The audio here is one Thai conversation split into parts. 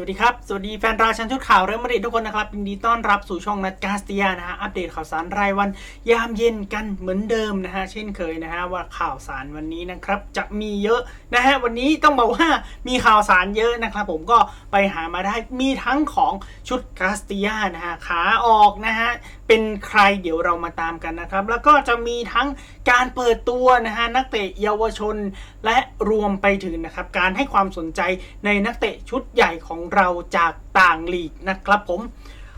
วัสดีครับ สวัสดีแฟนราชันชุดข่าวเรื่องมาดริดทุกคนนะครับยินดีต้อนรับสู่ช่องนัดกาสเตียนะฮะ อัปเดตข่าวสารรายวันยามเย็นกันเหมือนเดิมนะฮะ เช่นเคยนะฮะ ว่าข่าวสารวันนี้นะครับ จะมีเยอะนะฮะ วันนี้ต้องบอกว่ามีข่าวสารเยอะนะครับ ผมก็ไปหามาได้มีทั้งของชุดกาสเตียนะฮะ ขาออกนะฮะ เป็นใครเดี๋ยวเรามาตามกันนะครับ แล้วก็จะมีทั้งการเปิดตัวนะฮะนักเตะเยาวชนและรวมไปถึงนะครับการให้ความสนใจในนักเตะชุดใหญ่ของเราจากต่างลีกนะครับผม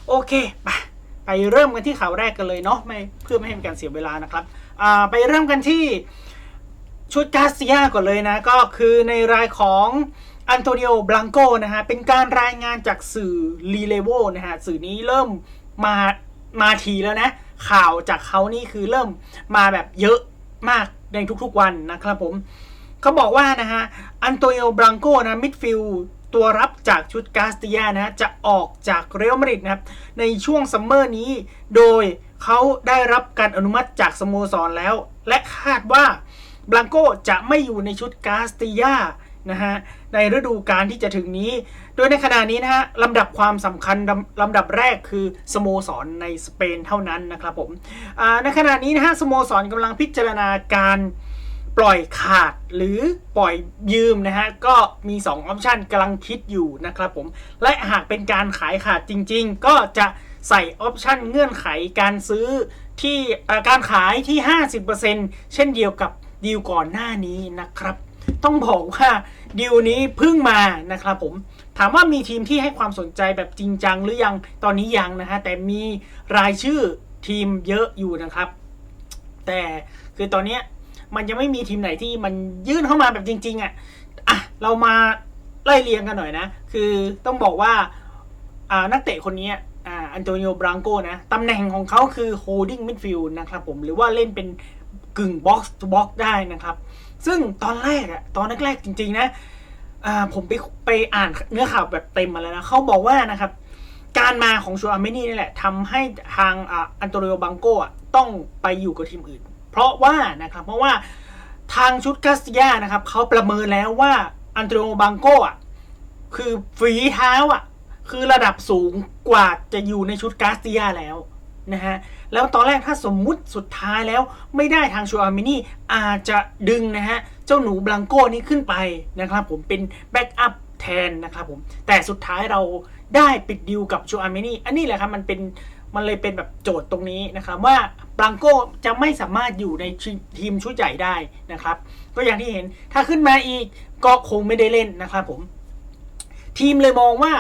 โอเคไปไปเริ่มกันที่ข่าวแรกกันเลยเนาะไม่เพื่อไม่ให้เป็นการเสียเวลานะครับไปเริ่มกันที่ชุดกาเซียก่อนเลยนะ ก็คือในรายของอันโตนิโอบลังโกนะฮะเป็นการรายงานจากสื่อรีเลโวนะฮะสื่อนี้เริ่มมา มาทีแล้วนะ ข่าวจากเขานี่คือเริ่มมาแบบเยอะมากในทุกๆวันนะครับผมเขาบอกว่านะฮะอันโตนิโอบรังโกนะมิดฟิลตัวรับจากชุดกาสตียนะจะออกจากเรอัลมาดริดนะครับในช่วงซัมเมอร์นี้ โดยเขาได้รับการอนุมัติจากสโมสรแล้ว และคาดว่าบลังโกจะไม่อยู่ในชุดกาสตียนะฮะ ในฤดูกาลที่จะถึงนี้ โดยในขณะนี้นะฮะลำดับความสำคัญลำลำดับแรกคือสโมสรในสเปนเท่านั้นนะครับผมในขณะนี้นะฮะสโมสรกำลังพิจารณาการปล่อยขาดหรือปล่อยยืมนะฮะก็มี2ออปชันกำลังคิดอยู่นะครับผมและหากเป็นการขายขาดจริง ๆ ก็จะใส่ออปชันเงื่อนไขการซื้อที่การขายที่ 50%เช่นเดียวกับดีลก่อนหน้านี้นะครับ ต้องบอกว่าดีลนี้เพิ่งมานะครับผมถามว่ามีทีมที่ให้ความสนใจแบบจริงจังหรือยังตอนนี้ยังนะฮะแต่มีรายชื่อทีมเยอะอยู่นะครับ แต่คือตอนนี้มันยังไม่มีทีมไหนที่มันยื่นเข้ามาแบบจริง ๆอะอะเรามาไล่เรียงกันหน่อยนะ คือต้องบอกว่าอ่านักเตะคนนี้อ่าอันโตนิโอบรังโกนะตำแหน่งของเขาคือ holding midfield นะครับผมหรือว่าเล่นเป็นกึ่ง box to box ได้นะครับ ซึ่งตอนแรกอะตอนแรกๆจริง ๆ นะผมไปไปอ่านเนื้อข่าวแบบเต็มมาแล้วนะเขาบอกว่านะครับการมาของชูอาเมนี่นี่แหละทำให้ทางอันโตนิโอบังโกะต้องไปอยู่กับทีมอื่น เพราะว่านะครับเพราะว่าทางชุดกาสติยานะครับเขาประเมินแล้วว่าอันโตนิโอบังโกะคือฝีเท้าอะคือระดับสูงกว่าจะอยู่ในชุดกาสติยาแล้วนะฮะ แล้วตอนแรกถ้าสมมุติสุดท้ายแล้วไม่ได้ทางชูอาเมนี่อาจจะดึงนะฮะ เจ้าหนูบลังโก้นี้ขึ้นไปนะครับผมเป็นแบ็กอัพแทนนะครับผม แต่สุดท้ายเราได้ปิดดิวกับชูอาเมนี่อันนี้แหละครับมันเป็นมันเลยเป็นแบบโจทย์ตรงนี้นะครับว่าบลังโก้จะไม่สามารถอยู่ในทีมชุดใหญ่ได้นะครับ ก็อย่างที่เห็นถ้าขึ้นมาอีกก็คงไม่ได้เล่นนะครับผม ทีมเลยมองว่า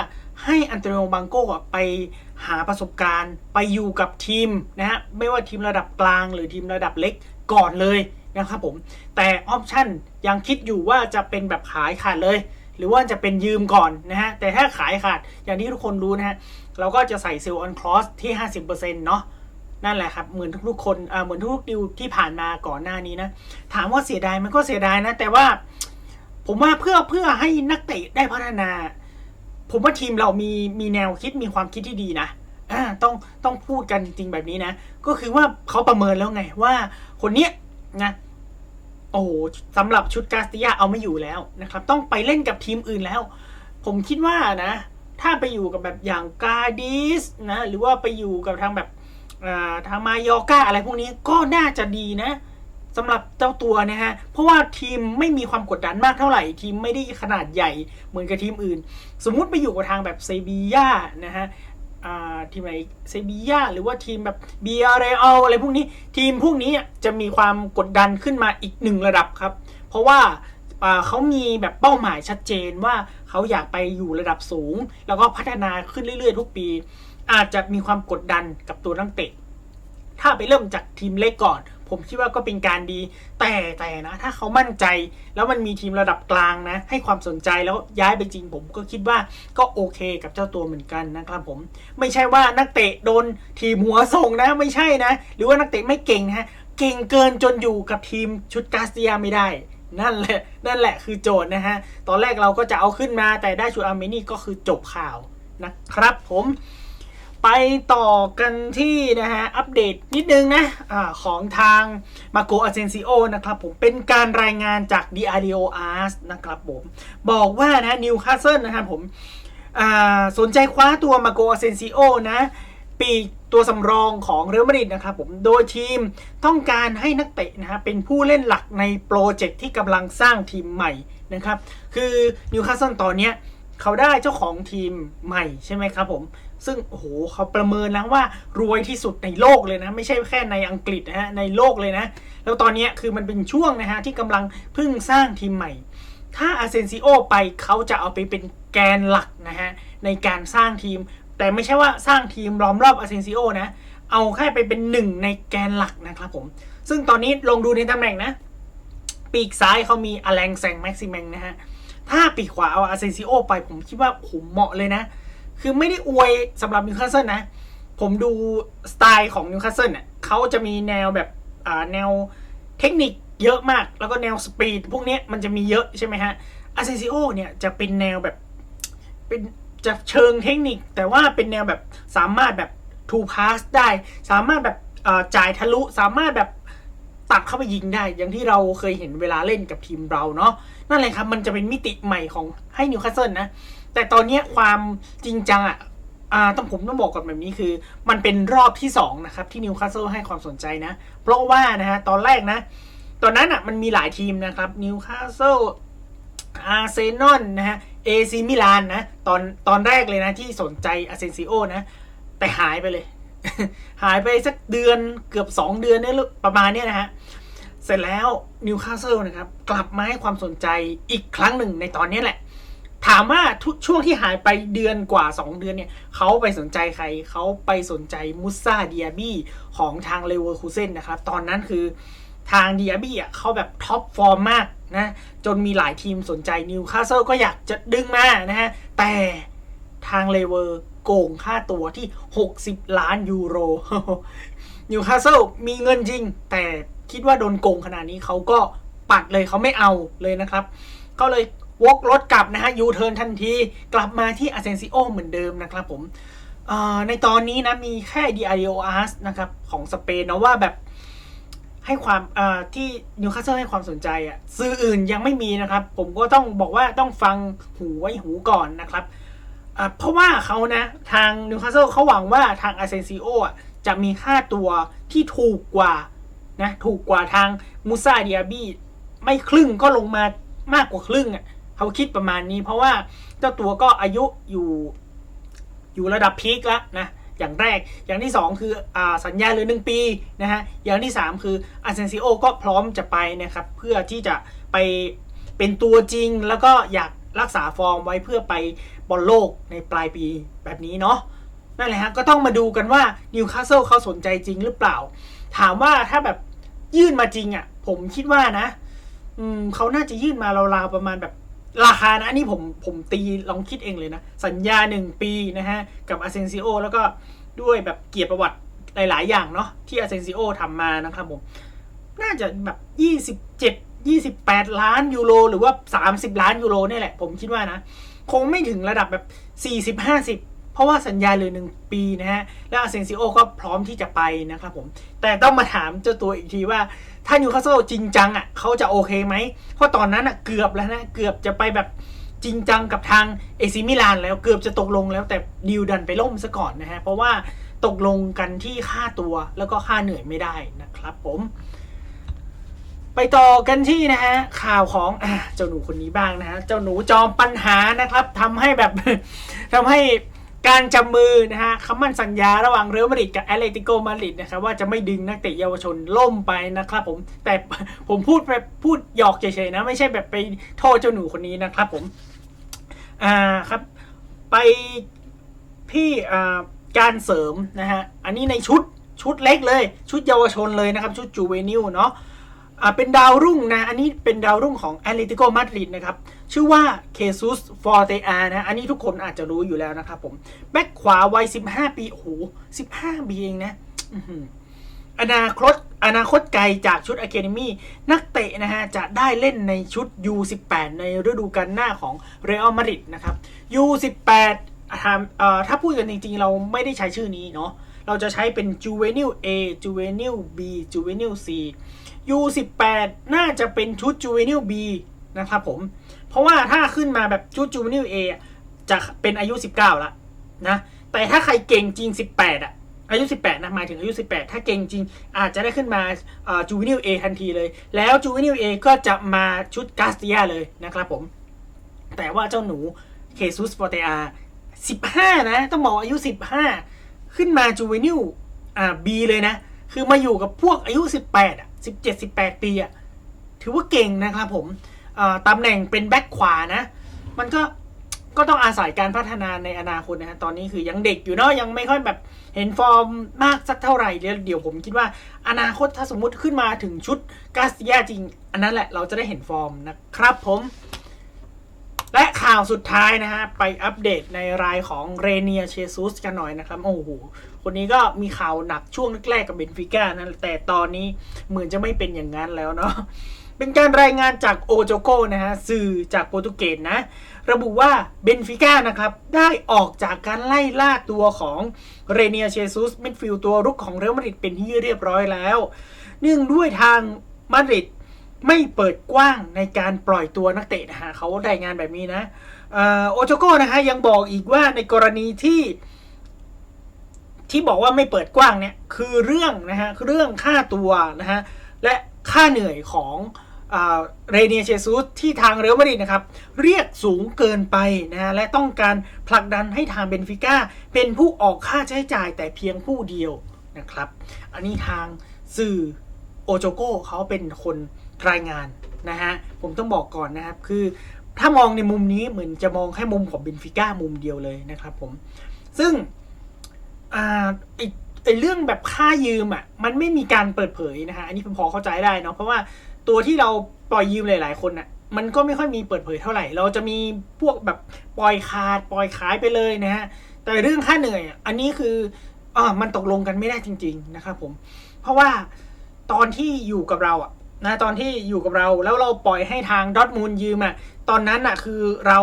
ให้อันโตนิโอบังโกอะไป หาประสบการณ์ไปอยู่กับทีมนะฮะไม่ว่าทีมระดับกลางหรือทีมระดับเล็กก่อนเลยนะครับผมแต่ออปชั่นยังคิดอยู่ว่าจะเป็นแบบขายขาดเลย หรือว่าจะเป็นยืมก่อนนะฮะแต่ถ้าขายขาดอย่างที่ทุกคนรู้นะฮะเราก็จะใส่ซิลออนคลอสที่ 50%เนาะนั่นแหละครับเหมือนทุกๆคนอ่าเหมือนทุกๆดิวที่ผ่านมาก่อนหน้านี้นะถามว่าเสียดายมันก็เสียดายนะ แต่ว่าผมว่าเพื่อเพื่อให้นักเตะได้พัฒนา ผมว่าทีมเรามีมีแนวคิดมีความคิดที่ดีนะต้องต้องพูดกันจริงๆแบบนี้นะ ก็คือว่าเขาประเมินแล้วไงว่าคนเนี้ยนะโอ้โหสำหรับชุดกาสติยาเอาไม่อยู่แล้วนะครับ ต้องไปเล่นกับทีมอื่นแล้ว ผมคิดว่านะ ถ้าไปอยู่กับแบบอย่างกาดิสนะ หรือว่าไปอยู่กับทางแบบทางมายอกาอะไรพวกนี้ก็น่าจะดีนะ สำหรับเจ้าตัวนะฮะ เพราะว่าทีมไม่มีความกดดันมากเท่าไหร่ ทีมไม่ได้ขนาดใหญ่เหมือนกับทีมอื่น สมมุติไปอยู่กับทางแบบเซบีย่านะฮะทีมไหนเซบีย่าหรือว่าทีมแบบเบียร์เรอัลอะไรพวกนี้ ทีมพวกนี้จะมีความกดดันขึ้นมาอีกหนึ่งระดับครับ เพราะว่าเขามีแบบเป้าหมายชัดเจนว่าเขาอยากไปอยู่ระดับสูง แล้วก็พัฒนาขึ้นเรื่อยๆ ทุกปี อาจจะมีความกดดันกับตัวนักเตะ ถ้าไปเริ่มจากทีมเล็กก่อน ผมคิดว่าก็เป็นการดี แต่แต่นะ ถ้าเขามั่นใจ แล้วมันมีทีมระดับกลางนะ ให้ความสนใจแล้วย้ายไปจริง ผมก็คิดว่าก็โอเคกับเจ้าตัวเหมือนกันนะครับผม ไม่ใช่ว่านักเตะโดนทีมหัวส่งนะไม่ใช่นะ หรือว่านักเตะไม่เก่งนะเก่งเกินจนอยู่กับทีมชุดกาสเซียไม่ได้นั่นแหละ นั่นแหละคือโจทย์นะฮะ ตอนแรกเราก็จะเอาขึ้นมาแต่ได้ชูอาร์เมนี่ก็คือจบข่าวนะครับผม ไปต่อกันที่นะฮะอัปเดตนิดนึงนะอาของทางมาโกอาเซนซิโอนะครับผมเป็นการรายงานจาก d i a d o Ars นะครับผมบอกว่านะนิวคาสเซิลนะครับผมสนใจคว้าตัวมาโกอาเซนซิโอนะปีตัวสำรองของเรอัลมาดริดนะครับผม โดยทีมต้องการให้นักเตะนะฮะเป็นผู้เล่นหลักในโปรเจกต์ที่กำลังสร้างทีมใหม่นะครับ คือนิวคาสเซิลตอนเนี้ยเขาได้เจ้าของทีมใหม่ใช่ไหมครับผม ซึ่งโอ้โหเขาประเมินแล้วว่ารวยที่สุดในโลกเลยนะ ไม่ใช่แค่ในอังกฤษนะฮะในโลกเลยนะ แล้วตอนนี้คือมันเป็นช่วงนะฮะที่กำลังเพิ่งสร้างทีมใหม่ ถ้าอาเซนซิโอไปเขาจะเอาไปเป็นแกนหลักนะฮะในการสร้างทีม แต่ไม่ใช่ว่าสร้างทีมล้อมรอบอาเซนซิโอนะเอาแค่ไปเป็นหนึ่งในแกนหลักนะครับผม ซึ่งตอนนี้ลองดูในตำแหน่งนะ ปีกซ้ายเขามีอแลงแซงแม็กซิเมงนะฮะ ถ้าปีกขวาเอาอาเซนซิโอไปผมคิดว่าผมเหมาะเลยนะ คือไม่ได้อวยสำหรับนิวคาสเซิลนะ ผมดูสไตล์ของนิวคาสเซิลเนี่ยเขาจะมีแนวแบบอ่าแนวเทคนิคเยอะมาก แล้วก็แนวสปีดพวกนี้มันจะมีเยอะใช่ไหมฮะอาเซซิโอเนี่ยจะเป็นแนวแบบเป็นจะเชิงเทคนิค แต่ว่าเป็นแนวแบบสามารถแบบทูพาสได้ สามารถแบบจ่ายทะลุสามารถแบบตัดเข้าไปยิงได้ อย่างที่เราเคยเห็นเวลาเล่นกับทีมเราเนาะนั่นแหละครับ มันจะเป็นมิติใหม่ของให้นิวคาสเซิลนะ แต่ตอนนี้ความจริงจังอะต้องผมต้องบอกก่อนแบบนี้คือ มันเป็นรอบที่สองนะครับที่นิวคาสเซิลให้ความสนใจนะ เพราะว่านะฮะตอนแรกนะ ตอนนั้นอะมันมีหลายทีมนะครับนิวคาสเซิลอาร์เซนอลนะฮะเอซีมิลานนะตอนตอนแรกเลยนะที่สนใจอาเซนซิโอนะ แต่หายไปเลย หายไปสักเดือนเกือบ 2 เดือนเนี่ยประมาณเนี้ยนะฮะเสร็จแล้วนิวคาสเซิลนะครับกลับมาให้ความสนใจอีกครั้งหนึ่งในตอนนี้แหละ ถามว่าทุกช่วงที่หายไปเดือนกว่า 2 เดือนเนี่ยเขาไปสนใจใครเขาไปสนใจมุสซาเดียบี้ของทางเลเวอร์คูเซนนะครับ ตอนนั้นคือทางเดียบี้อะเขาแบบท็อปฟอร์มมากนะจนมีหลายทีมสนใจนิวคาสเซิลก็อยากจะดึงมานะฮะ แต่ทางเลเวอร์โกงค่าตัวที่ 60 ล้านยูโรนิวคาสเซิลมีเงินจริง แต่คิดว่าโดนโกงขนาดนี้เขาก็ปัดเลยเขาไม่เอาเลยนะครับ ก็เลย วกรถกลับนะฮะยูเทิร์นทันทีกลับมาที่อาเซนซิโอเหมือนเดิมนะครับผมในตอนนี้นะมีแค่ดีอาริโออาร์สนะครับของสเปนนะว่าแบบให้ความที่นิวคาสเซิลให้ความสนใจอะ่ะสื่ออื่นยังไม่มีนะครับ ผมก็ต้องบอกว่าต้องฟังหูไว้หูก่อนนะครับเพราะว่าเขานะทางนิวคาสเซิลเขาหวังว่าทางอาเซนซิโออะจะมีค่าตัวที่ถูกกว่านะถูกกว่าทางมูซาเดียบี้ไม่ครึ่งก็ลงมามากกว่าครึ่งอะ เขาคิดประมาณนี้ เพราะว่าเจ้าตัวก็อายุอยู่อยู่ระดับพีคแล้วนะอย่างแรกอย่างที่สองคืออสัญญาเหลือหนึ่งปีนะฮะอย่างที่สามคืออาเซนซิโอก็พร้อมจะไปนะครับเพื่อที่จะไปเป็นตัวจริงแล้วก็อยากรักษาฟอร์มไว้เพื่อไปบอลโลกในปลายปีแบบนี้เนาะนั่นแหละฮะก็ต้องมาดูกันว่านิวคาสเซิลเขาสนใจจริงหรือเปล่า ถามว่าถ้าแบบยื่นมาจริงอะ่ะผมคิดว่านะ อืมเขาน่าจะยื่นมาราวๆประมาณแบบ ราคานะอันนี้ผมผมตีลองคิดเองเลยนะ สัญญาหนึ่งปีนะฮะ กับอาเซนซิโอแล้วก็ด้วยแบบเกียรติประวัติหลาย ๆ อย่างเนาะที่อาเซนซิโอทำมานะครับผม น่าจะแบบยี่สิบเจ็ดยี่สิบแปดล้านยูโร หรือว่าสามสิบล้านยูโรเนี่ยแหละ ผมคิดว่านะ คงไม่ถึงระดับแบบสี่สิบห้าสิบเพราะว่าสัญญาเหลือหนึ่งปีนะฮะ แล้วอาเซนซิโอก็พร้อมที่จะไปนะครับผม แต่ต้องมาถามเจ้าตัวอีกทีว่า ถ้านิวคาสเซิลจริงจังอะเขาจะโอเคไหม เพราะตอนนั้นอะเกือบแล้วนะเกือบจะไปแบบจริงจังกับทางเอซิมิลานแล้วเกือบจะตกลงแล้วแต่ดิวดันไปล่มซะก่อนนะฮะ เพราะว่าตกลงกันที่ค่าตัวแล้วก็ค่าเหนื่อยไม่ได้นะครับผม ไปต่อกันที่นะฮะข่าวของอเจ้าหนูคนนี้บ้างนะฮะเจ้าหนูจอมปัญหานะครับทำให้แบบทำให้ การจับมือนะฮะคำมั่นสัญญาระหว่างเรอัลมาดริดกับแอตเลติโกมาดริดนะครับว่าจะไม่ดึงนักเตะเยาวชนล่มไปนะครับผมแต่ผมพูดแบบพูดหยอกเฉยๆนะ ไม่ใช่แบบไปโทษเจ้าหนูคนนี้นะครับผมอ่าครับไปที่อ่าการเสริมนะฮะอันนี้ในชุดชุดเล็กเลย ชุดเยาวชนเลยนะครับ ชุดจูเวนิลเนาะ อ่าเป็นดาวรุ่งนะ อันนี้เป็นดาวรุ่งของแอตเลติโกมาดริดนะครับ ชื่อว่าเคซุสฟอร์เตอานะ อันนี้ทุกคนอาจจะรู้อยู่แล้วนะครับผม แบ็คขวาวัย 15 ปี โอ้โห 15 ปีเองนะอนาคตอนาคตไกลจากชุดอะ a เ e มี่นักเตะนะฮะ จะได้เล่นในชุด U18 ในฤดูกาลหน้าของเรอัลมาดริดนะครับ U18 ถ้าพูดกันจริงๆ เราไม่ได้ใช้ชื่อนี้เนาะ เราจะใช้เป็น Juvenile A Juvenile B Juvenile C U18 น่าจะเป็นชุด Juvenile B นะครับผม เพราะว่าถ้าขึ้นมาแบบชุด Juvenile A อจะเป็นอายุ 19ละนะ แต่ถ้าใครเก่งจริง 18อะอายุ 18 นะหมายถึงอายุ 18 ถ้าเก่งจริง อาจจะได้ขึ้นมาจูวินิลเอทันทีเลย แล้วจูวินิลเอก็จะมาชุดกาสตียเลยนะครับผม แต่ว่าเจ้าหนูเคซุสฟอร์เตอา15 นะ ต้องบอกอายุ 15 ขึ้นมาจูเวนิลอ่าบีเลยนะ คือมาอยู่กับพวกอายุ 18อะ17 18 ปีอะถือว่าเก่งนะครับผมตำแหน่งเป็นแบ็คขวานะ มันก็ก็ต้องอาศัยการพัฒนาในอนาคตนะฮะตอนนี้คือยังเด็กอยู่เนาะยังไม่ค่อยแบบเห็นฟอร์มมากสักเท่าไหร่เดี๋ยวเดี๋ยวผมคิดว่าอนาคตถ้าสมมุติขึ้นมาถึงชุดกาสติยาจริง อันนั้นแหละเราจะได้เห็นฟอร์มนะครับผม และข่าวสุดท้ายนะฮะ ไปอัปเดตในรายของเรเนียเชซุสกันหน่อยนะครับ โอ้โห คนนี้ก็มีข่าวหนักช่วงแรกๆกับเบนฟิก้านะแต่ตอนนี้เหมือนจะไม่เป็นอย่างนั้นแล้วเนาะเป็นการรายงานจากโอโจโกนะฮะ สื่อจากโปรตุเกสนะ ระบุว่าเบนฟิก้านะครับ ได้ออกจากการไล่ล่าตัวของเรเนียเชซุสมิดฟิลด์ตัวรุกของเรอัลมาดริดเป็นที่เรียบร้อยแล้ว เนื่องด้วยทางมาดริด ไม่เปิดกว้างในการปล่อยตัวนักเตะนะฮะเขารายงานแบบนี้นะโอโจโกนะฮะยังบอกอีกว่าในกรณีที่ที่บอกว่าไม่เปิดกว้างเนี่ยคือเรื่องนะฮะเรื่องค่าตัวนะฮะและค่าเหนื่อยของเรเนียเชซุสที่ทางเรอัลมาดริดนะครับ เรียกสูงเกินไปนะฮะและต้องการผลักดันให้ทางเบนฟิก้าเป็นผู้ออกค่าใช้จ่ายแต่เพียงผู้เดียวนะครับ อันนี้ทางสื่อโอโจโกเขาเป็นคน รายงานนะฮะผมต้องบอกก่อนนะครับคือถ้ามองในมุมนี้เหมือนจะมองแค่มุมของเบนฟิก้ามุมเดียวเลยนะครับผมซึ่งอ่าอีกไอเรื่องแบบค่ายืมอะมันไม่มีการเปิดเผยนะฮะอันนี้ผมพอเข้าใจได้เนาะเพราะว่าตัวที่เราปล่อยยืมหลาย ๆ คนอะมันก็ไม่ค่อยมีเปิดเผยเท่าไหร่ เราจะมีพวกแบบปล่อยขาดปล่อยขายไปเลยนะฮะแต่เรื่องค่าเหนื่อยอันนี้คืออ่ามันตกลงกันไม่ได้จริง ๆ นะครับผมเพราะว่าตอนที่อยู่กับเราอะ นะตอนที่อยู่กับเราแล้วเราปล่อยให้ทางดอทมูลยืมอะตอนนั้นอะคือเรา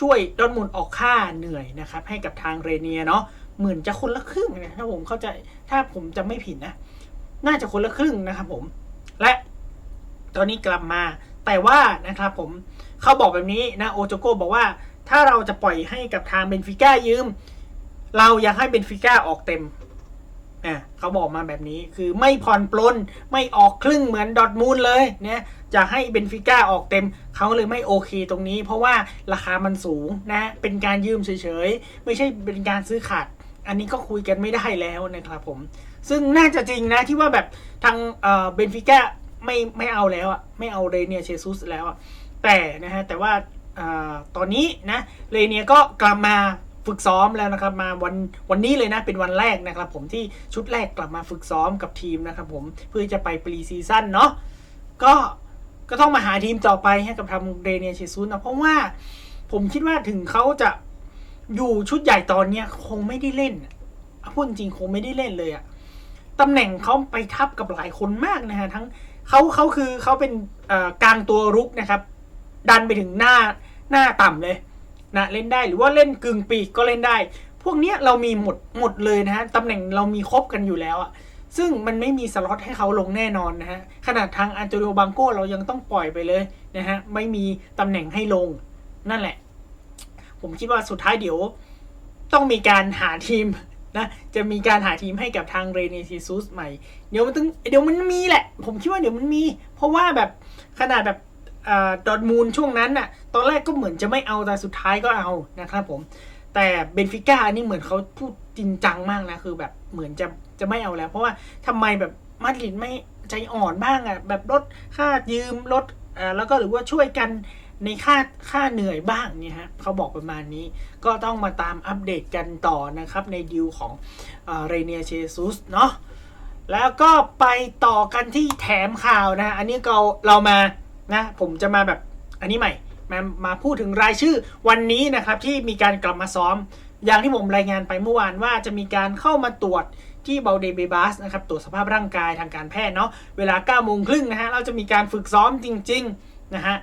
ช่วยดอทมูลออกค่าเหนื่อยนะครับ ให้กับทางเรเนียเนาะเหมือนจะคนละครึ่งนะถ้าผมเข้าใจถ้าผมจะไม่ผิดนะ น่าจะคนละครึ่งนะครับผม และตอนนี้กลับมา แต่ว่านะครับผมเขาบอกแบบนี้นะโอโจโกบอกว่าถ้าเราจะปล่อยให้กับทางเบนฟิก้ายืม เราอยากให้เบนฟิก้าออกเต็ม อะเขาบอกมาแบบนี้คือไม่ผ่อนปลนไม่ออกครึ่งเหมือนดอทมูลเลยเนี่ยจะให้เบนฟิก้าออกเต็มเขาเลยไม่โอเคตรงนี้ เพราะว่าราคามันสูงนะเป็นการยืมเฉยๆ ไม่ใช่เป็นการซื้อขาด อันนี้ก็คุยกันไม่ได้แล้วนะครับผม ซึ่งน่าจะจริงนะที่ว่าแบบทางเบนฟิก้าไม่ไม่เอาแล้วอะไม่เอาเรเนียเชซุสแล้วอะแต่นะฮะแต่ว่าอตอนนี้นะเรเนียก็กลับมา ฝึกซ้อมแล้วนะครับ มาวันวันนี้เลยนะเป็นวันแรกนะครับ ผมที่ชุดแรกกลับมาฝึกซ้อมกับทีมนะครับ ผมเพื่อจะไปปรีซีซั่นเนาะก็ก็ต้องมาหาทีมต่อไปให้กับทำเรเนียเชซุสนะเพราะว่าผมคิดว่าถึงเขาจะอยู่ชุดใหญ่ตอนเนี้ยคงไม่ได้เล่นพูดจริงคงไม่ได้เล่นเลยอะตำแหน่งเขาไปทับกับหลายคนมากนะฮะทั้งเขาเขาคือเขาเป็นกลางตัวรุกนะครับ ดันไปถึงหน้าหน้าต่ำเลย นะเล่นได้หรือว่าเล่นกึ่งปีกก็เล่นได้ พวกเนี้ยเรามีหมดหมดเลยนะฮะตำแหน่งเรามีครบกันอยู่แล้วอะซึ่งมันไม่มีสล็อตให้เขาลงแน่นอนนะฮะขนาดทางอันโตนิโอบังโกเรายังต้องปล่อยไปเลยนะฮะไม่มีตำแหน่งให้ลงนั่นแหละ ผมคิดว่าสุดท้ายเดี๋ยว ต้องมีการหาทีมนะจะมีการหาทีมให้กับทางเรเนซิซุสใหม่ เดี๋ยวมันต้องเดี๋ยวมันมีแหละ ผมคิดว่าเดี๋ยวมันมี เพราะว่าแบบขนาดแบบ ดอดมูลช่วงนั้นน่ะ ตอนแรกก็เหมือนจะไม่เอาแต่สุดท้ายก็เอานะครับผม แต่เบนฟิก้านี่เหมือนเขาพูดจริงจังมากนะ คือแบบเหมือนจะจะไม่เอาแล้ว เพราะว่าทำไมแบบมาดริดไม่ใจอ่อนบ้างอะ แบบลดค่ายืมลดอ่าแล้วก็หรือว่าช่วยกันในค่าค่าเหนื่อยบ้างเนี่ยฮะเขาบอกประมาณนี้ก็ต้องมาตามอัปเดตกันต่อนะครับ ในดิวของเรเนียเชซุสเนาะแล้วก็ไปต่อกันที่แถมข่าวนะ อันนี้เราเรามา นะผมจะมาแบบอันนี้ใหม่ มามาพูดถึงรายชื่อวันนี้นะครับที่มีการกลับมาซ้อม อย่างที่ผมรายงานไปเมื่อวานว่าจะมีการเข้ามาตรวจที่เบลเดเบบัสนะครับตรวจสภาพร่างกายทางการแพทย์เนาะเวลา9โมงครึ่งนะฮะเราจะมีการฝึกซ้อมจริงๆนะฮะ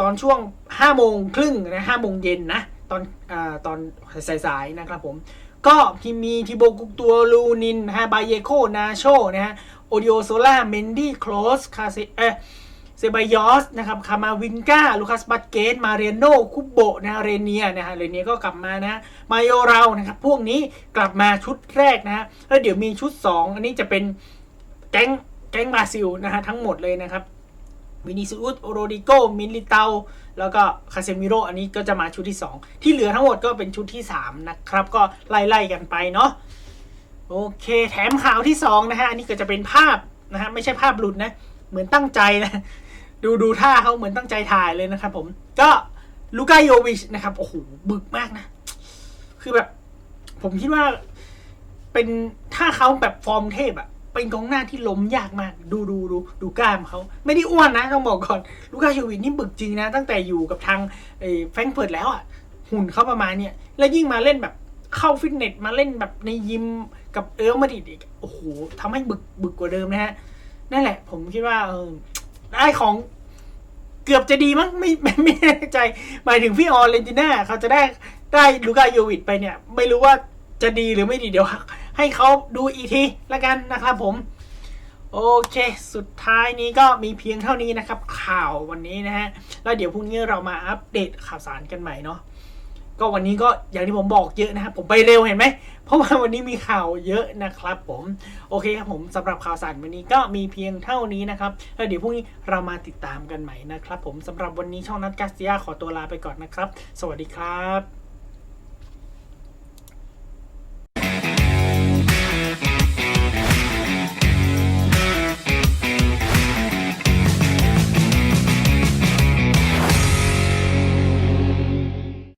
ตอนช่วง5โมงครึ่งนะ5โมงเย็นนะตอนอตอนสายๆนะครับผมก็ที่มีทิโบกุกตัวลูนินฮะบาเยโคนาโชนะฮะโอดิโอโซล่าเมนดี้คลอสคาเซเอ เซบายอสนะครับคามาวินกาลูคัสบัตเกตมาเรโนคุโบนะเรเนียนะฮะเรเนียก็กลับมานะมาโยเรานะครับพวกนี้กลับมาชุดแรกนะฮะแล้วเดี๋ยวมีชุด 2 อันนี้จะเป็นแก๊งแก๊งบราซิลนะฮะทั้งหมดเลยนะครับวินิซิอุสโรดิโกมิลิเตาแล้วก็คาเซมิโรอันนี้ก็จะมาชุดที่ 2 ที่เหลือทั้งหมดก็เป็นชุดที่ 3 นะครับ ก็ไล่ๆกันไปเนาะโอเค แถมข่าวที่ 2 นะฮะ อันนี้ก็จะเป็นภาพนะฮะ ไม่ใช่ภาพหลุดนะ เหมือนตั้งใจนะ ดูดูท่าเขาเหมือนตั้งใจถ่ายเลยนะครับผม ก็ลูกาโยวิชนะครับ โอ้โห บึกมากนะ คือแบบ ผมคิดว่า เป็นถ้าเขาแบบฟอร์มเทพอะเป็นกองหน้าที่ล้มยากมาก ดูดูดูดูกล้ามเขา ไม่ได้อ้วนนะ ต้องบอกก่อน ลูกาโยวิชนี่บึกจริงนะ ตั้งแต่อยู่กับทางไอ้แฟรงเฟิร์ตแล้วอะหุ่นเขาประมาณเนี้ยแล้วยิ่งมาเล่นแบบเข้าฟิตเนสมาเล่นแบบในยิมกับเอลมาดิดอีก โอ้โหทำให้บึกบึกกว่าเดิมนะฮะ นั่นแหละ ผมคิดว่าเออ ได้ของเกือบจะดีมั้งไม่ไม่ไม่แน่ใจหมายถึงพี่ออเรนติน่าเขาจะได้ได้ลูกาโยวิชไปเนี่ย ไม่รู้ว่าจะดีหรือไม่ดีเดี๋ยว ให้เขาดูอีกทีละกันนะครับผม โอเค สุดท้ายนี้ก็มีเพียงเท่านี้นะครับ ข่าววันนี้นะฮะแล้วเดี๋ยวพรุ่งนี้เรามาอัปเดตข่าวสารกันใหม่เนาะ ก็วันนี้ก็อย่างที่ผมบอกเยอะนะครับ ผมไปเร็วเห็นไหม เพราะว่าวันนี้มีข่าวเยอะนะครับผม โอเคครับผมสำหรับข่าวสารวันนี้ก็มีเพียงเท่านี้นะครับแล้วเดี๋ยวพรุ่งนี้เรามาติดตามกันใหม่นะครับ ผมสำหรับวันนี้ช่องนัดกาสติยาขอตัวลาไปก่อนนะครับ สวัสดีครับ